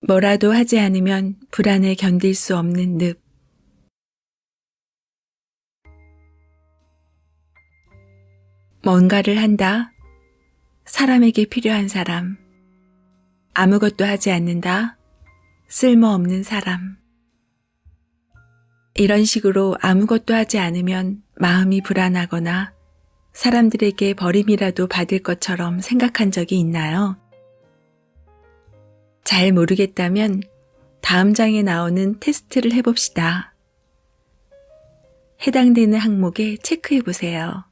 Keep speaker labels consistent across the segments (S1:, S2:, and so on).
S1: 뭐라도 하지 않으면 불안에 견딜 수 없는 늪. 뭔가를 한다. 사람에게 필요한 사람. 아무것도 하지 않는다. 쓸모없는 사람. 이런 식으로 아무것도 하지 않으면 마음이 불안하거나 사람들에게 버림이라도 받을 것처럼 생각한 적이 있나요? 잘 모르겠다면 다음 장에 나오는 테스트를 해봅시다. 해당되는 항목에 체크해 보세요.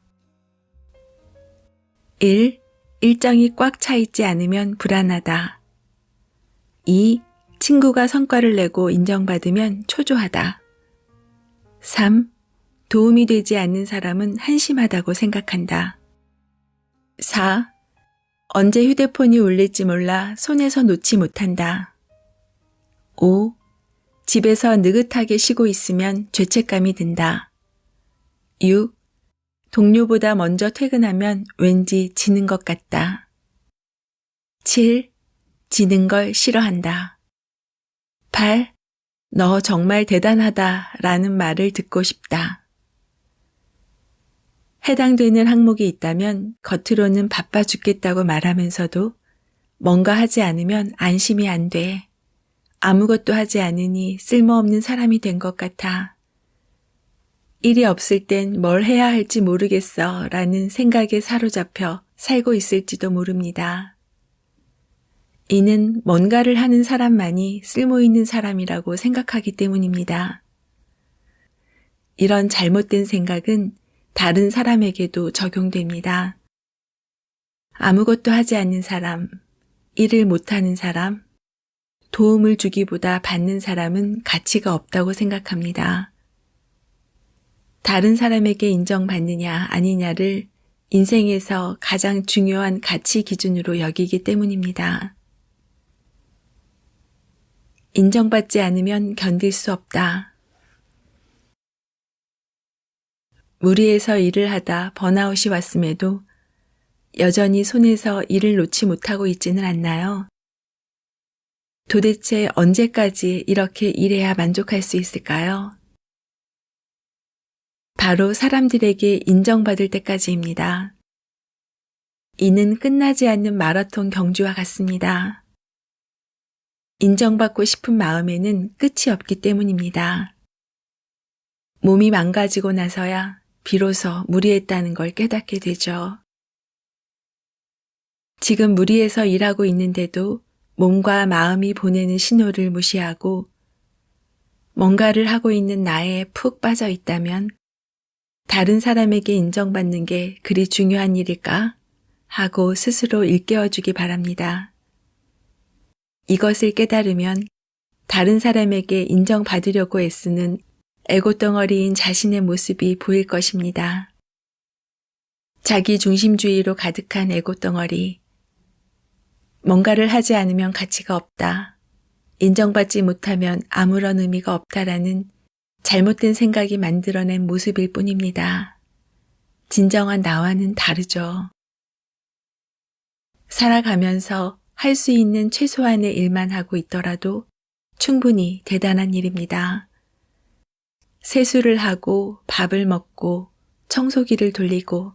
S1: 1. 일정이 꽉 차 있지 않으면 불안하다. 2. 친구가 성과를 내고 인정받으면 초조하다. 3. 도움이 되지 않는 사람은 한심하다고 생각한다. 4. 언제 휴대폰이 울릴지 몰라 손에서 놓지 못한다. 5. 집에서 느긋하게 쉬고 있으면 죄책감이 든다. 6. 동료보다 먼저 퇴근하면 왠지 지는 것 같다. 7. 지는 걸 싫어한다. 8. 너 정말 대단하다 라는 말을 듣고 싶다. 해당되는 항목이 있다면 겉으로는 바빠 죽겠다고 말하면서도 뭔가 하지 않으면 안심이 안 돼. 아무것도 하지 않으니 쓸모없는 사람이 된 것 같아. 일이 없을 땐 뭘 해야 할지 모르겠어 라는 생각에 사로잡혀 살고 있을지도 모릅니다. 이는 뭔가를 하는 사람만이 쓸모 있는 사람이라고 생각하기 때문입니다. 이런 잘못된 생각은 다른 사람에게도 적용됩니다. 아무것도 하지 않는 사람, 일을 못하는 사람, 도움을 주기보다 받는 사람은 가치가 없다고 생각합니다. 다른 사람에게 인정받느냐 아니냐를 인생에서 가장 중요한 가치 기준으로 여기기 때문입니다. 인정받지 않으면 견딜 수 없다. 무리해서 일을 하다 번아웃이 왔음에도 여전히 손에서 일을 놓지 못하고 있지는 않나요? 도대체 언제까지 이렇게 일해야 만족할 수 있을까요? 바로 사람들에게 인정받을 때까지입니다. 이는 끝나지 않는 마라톤 경주와 같습니다. 인정받고 싶은 마음에는 끝이 없기 때문입니다. 몸이 망가지고 나서야 비로소 무리했다는 걸 깨닫게 되죠. 지금 무리해서 일하고 있는데도 몸과 마음이 보내는 신호를 무시하고 뭔가를 하고 있는 나에 푹 빠져 있다면 다른 사람에게 인정받는 게 그리 중요한 일일까? 하고 스스로 일깨워주기 바랍니다. 이것을 깨달으면 다른 사람에게 인정받으려고 애쓰는 애고덩어리인 자신의 모습이 보일 것입니다. 자기 중심주의로 가득한 애고덩어리. 뭔가를 하지 않으면 가치가 없다. 인정받지 못하면 아무런 의미가 없다라는 잘못된 생각이 만들어낸 모습일 뿐입니다. 진정한 나와는 다르죠. 살아가면서 할 수 있는 최소한의 일만 하고 있더라도 충분히 대단한 일입니다. 세수를 하고 밥을 먹고 청소기를 돌리고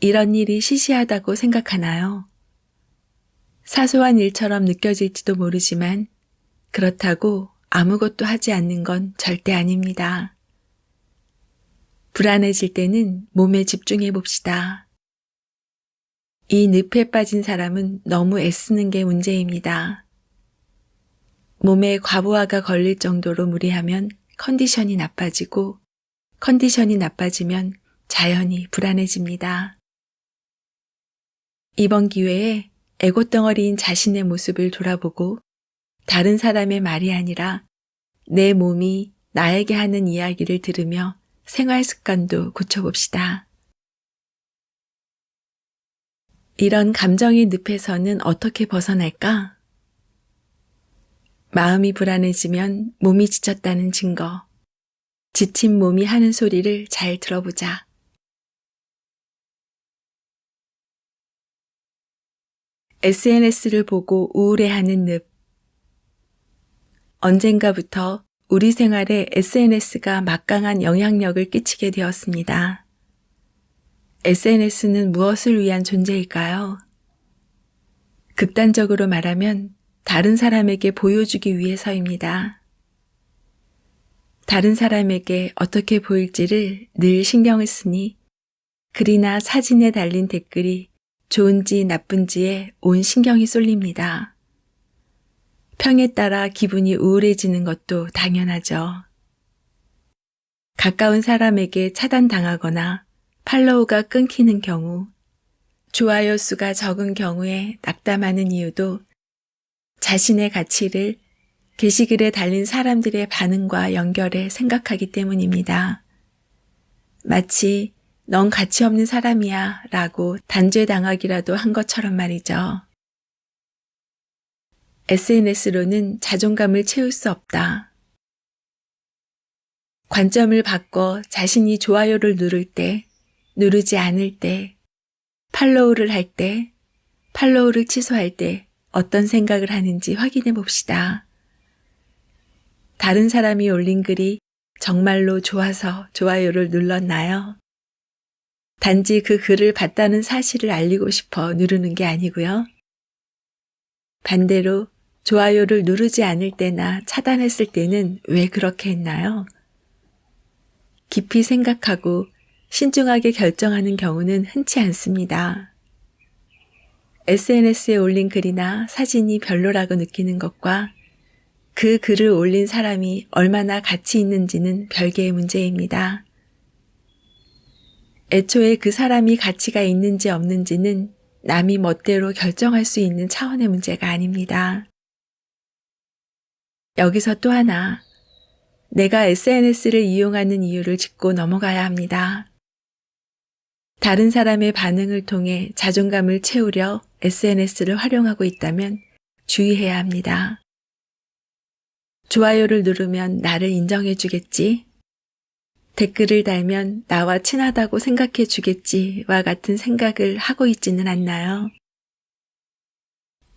S1: 이런 일이 시시하다고 생각하나요? 사소한 일처럼 느껴질지도 모르지만 그렇다고 아무것도 하지 않는 건 절대 아닙니다. 불안해질 때는 몸에 집중해 봅시다. 이 늪에 빠진 사람은 너무 애쓰는 게 문제입니다. 몸에 과부하가 걸릴 정도로 무리하면 컨디션이 나빠지고 컨디션이 나빠지면 자연히 불안해집니다. 이번 기회에 애고덩어리인 자신의 모습을 돌아보고 다른 사람의 말이 아니라 내 몸이 나에게 하는 이야기를 들으며 생활 습관도 고쳐봅시다. 이런 감정의 늪에서는 어떻게 벗어날까? 마음이 불안해지면 몸이 지쳤다는 증거. 지친 몸이 하는 소리를 잘 들어보자. SNS를 보고 우울해하는 늪. 언젠가부터 우리 생활에 SNS가 막강한 영향력을 끼치게 되었습니다. SNS는 무엇을 위한 존재일까요? 극단적으로 말하면 다른 사람에게 보여주기 위해서입니다. 다른 사람에게 어떻게 보일지를 늘 신경을 쓰니 글이나 사진에 달린 댓글이 좋은지 나쁜지에 온 신경이 쏠립니다. 평에 따라 기분이 우울해지는 것도 당연하죠. 가까운 사람에게 차단당하거나 팔로우가 끊기는 경우, 좋아요 수가 적은 경우에 낙담하는 이유도 자신의 가치를 게시글에 달린 사람들의 반응과 연결해 생각하기 때문입니다. 마치 넌 가치 없는 사람이야 라고 단죄당하기라도 한 것처럼 말이죠. SNS로는 자존감을 채울 수 없다. 관점을 바꿔 자신이 좋아요를 누를 때, 누르지 않을 때, 팔로우를 할 때, 팔로우를 취소할 때 어떤 생각을 하는지 확인해 봅시다. 다른 사람이 올린 글이 정말로 좋아서 좋아요를 눌렀나요? 단지 그 글을 봤다는 사실을 알리고 싶어 누르는 게 아니고요. 반대로 좋아요를 누르지 않을 때나 차단했을 때는 왜 그렇게 했나요? 깊이 생각하고 신중하게 결정하는 경우는 흔치 않습니다. SNS에 올린 글이나 사진이 별로라고 느끼는 것과 그 글을 올린 사람이 얼마나 가치 있는지는 별개의 문제입니다. 애초에 그 사람이 가치가 있는지 없는지는 남이 멋대로 결정할 수 있는 차원의 문제가 아닙니다. 여기서 또 하나, 내가 SNS를 이용하는 이유를 짚고 넘어가야 합니다. 다른 사람의 반응을 통해 자존감을 채우려 SNS를 활용하고 있다면 주의해야 합니다. 좋아요를 누르면 나를 인정해 주겠지? 댓글을 달면 나와 친하다고 생각해 주겠지와 같은 생각을 하고 있지는 않나요?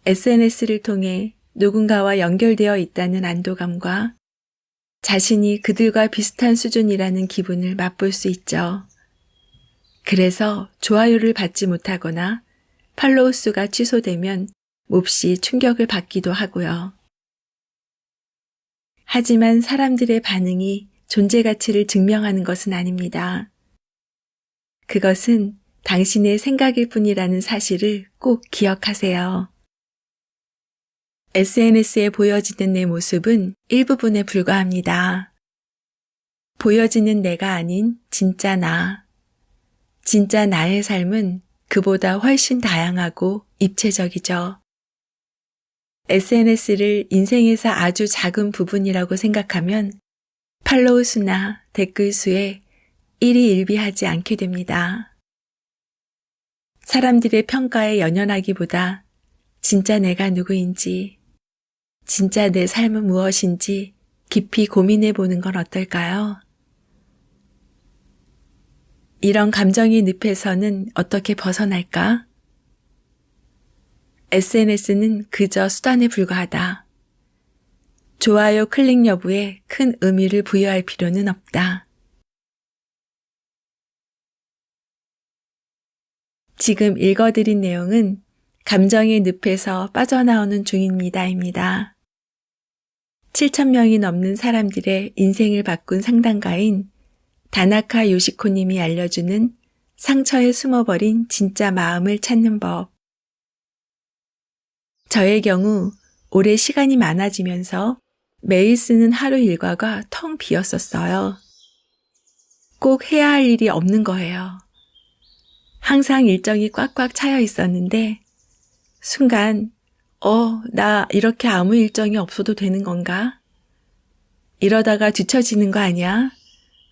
S1: SNS를 통해 누군가와 연결되어 있다는 안도감과 자신이 그들과 비슷한 수준이라는 기분을 맛볼 수 있죠. 그래서 좋아요를 받지 못하거나 팔로우 수가 취소되면 몹시 충격을 받기도 하고요. 하지만 사람들의 반응이 존재 가치를 증명하는 것은 아닙니다. 그것은 당신의 생각일 뿐이라는 사실을 꼭 기억하세요. SNS에 보여지는 내 모습은 일부분에 불과합니다. 보여지는 내가 아닌 진짜 나. 진짜 나의 삶은 그보다 훨씬 다양하고 입체적이죠. SNS를 인생에서 아주 작은 부분이라고 생각하면 팔로우 수나 댓글 수에 일희일비하지 않게 됩니다. 사람들의 평가에 연연하기보다 진짜 내가 누구인지, 진짜 내 삶은 무엇인지 깊이 고민해 보는 건 어떨까요? 이런 감정의 늪에서는 어떻게 벗어날까? SNS는 그저 수단에 불과하다. 좋아요 클릭 여부에 큰 의미를 부여할 필요는 없다. 지금 읽어드린 내용은 감정의 늪에서 빠져나오는 중입니다입니다. 7천명이 넘는 사람들의 인생을 바꾼 상담가인 다나카 요시코님이 알려주는 상처에 숨어버린 진짜 마음을 찾는 법. 저의 경우 올해 시간이 많아지면서 매일 쓰는 하루 일과가 텅 비었었어요. 꼭 해야 할 일이 없는 거예요. 항상 일정이 꽉꽉 차여 있었는데, 순간, 어, 나 이렇게 아무 일정이 없어도 되는 건가? 이러다가 뒤처지는 거 아니야?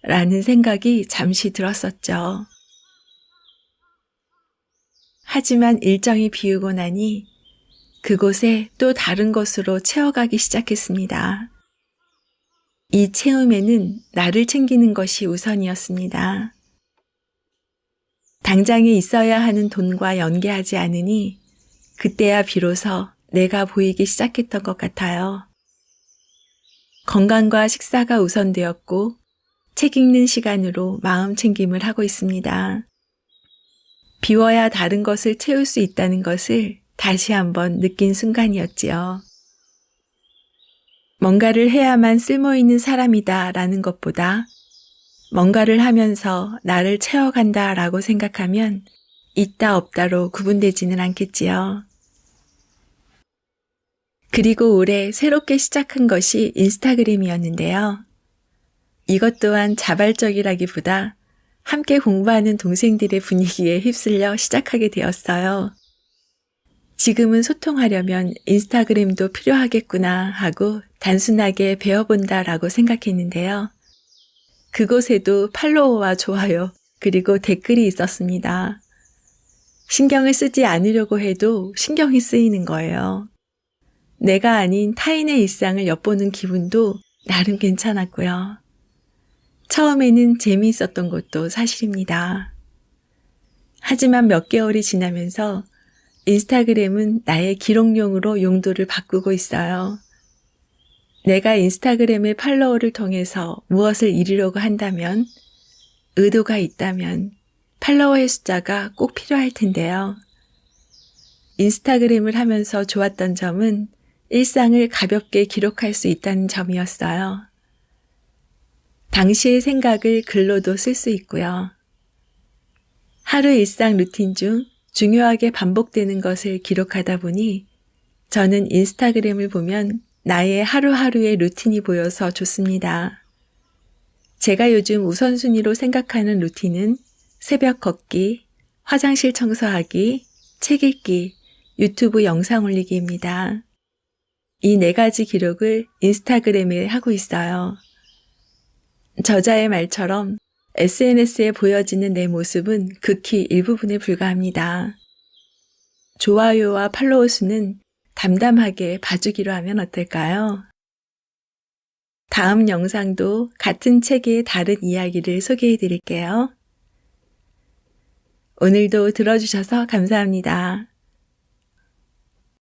S1: 라는 생각이 잠시 들었었죠. 하지만 일정이 비우고 나니 그곳에 또 다른 것으로 채워가기 시작했습니다. 이 채움에는 나를 챙기는 것이 우선이었습니다. 당장에 있어야 하는 돈과 연계하지 않으니 그때야 비로소 내가 보이기 시작했던 것 같아요. 건강과 식사가 우선되었고 책 읽는 시간으로 마음 챙김을 하고 있습니다. 비워야 다른 것을 채울 수 있다는 것을 다시 한번 느낀 순간이었지요. 뭔가를 해야만 쓸모 있는 사람이다 라는 것보다 뭔가를 하면서 나를 채워간다 라고 생각하면 있다 없다로 구분되지는 않겠지요. 그리고 올해 새롭게 시작한 것이 인스타그램이었는데요. 이것 또한 자발적이라기보다 함께 공부하는 동생들의 분위기에 휩쓸려 시작하게 되었어요. 지금은 소통하려면 인스타그램도 필요하겠구나 하고 단순하게 배워본다 라고 생각했는데요. 그곳에도 팔로워와 좋아요, 그리고 댓글이 있었습니다. 신경을 쓰지 않으려고 해도 신경이 쓰이는 거예요. 내가 아닌 타인의 일상을 엿보는 기분도 나름 괜찮았고요. 처음에는 재미있었던 것도 사실입니다. 하지만 몇 개월이 지나면서 인스타그램은 나의 기록용으로 용도를 바꾸고 있어요. 내가 인스타그램의 팔로워를 통해서 무엇을 이루려고 한다면, 의도가 있다면 팔로워의 숫자가 꼭 필요할 텐데요. 인스타그램을 하면서 좋았던 점은 일상을 가볍게 기록할 수 있다는 점이었어요. 당시의 생각을 글로도 쓸 수 있고요. 하루 일상 루틴 중 중요하게 반복되는 것을 기록하다 보니 저는 인스타그램을 보면 나의 하루하루의 루틴이 보여서 좋습니다. 제가 요즘 우선순위로 생각하는 루틴은 새벽 걷기, 화장실 청소하기, 책 읽기, 유튜브 영상 올리기입니다. 이 네 가지 기록을 인스타그램에 하고 있어요. 저자의 말처럼 SNS에 보여지는 내 모습은 극히 일부분에 불과합니다. 좋아요와 팔로워 수는 담담하게 봐주기로 하면 어떨까요? 다음 영상도 같은 책의 다른 이야기를 소개해 드릴게요. 오늘도 들어주셔서 감사합니다.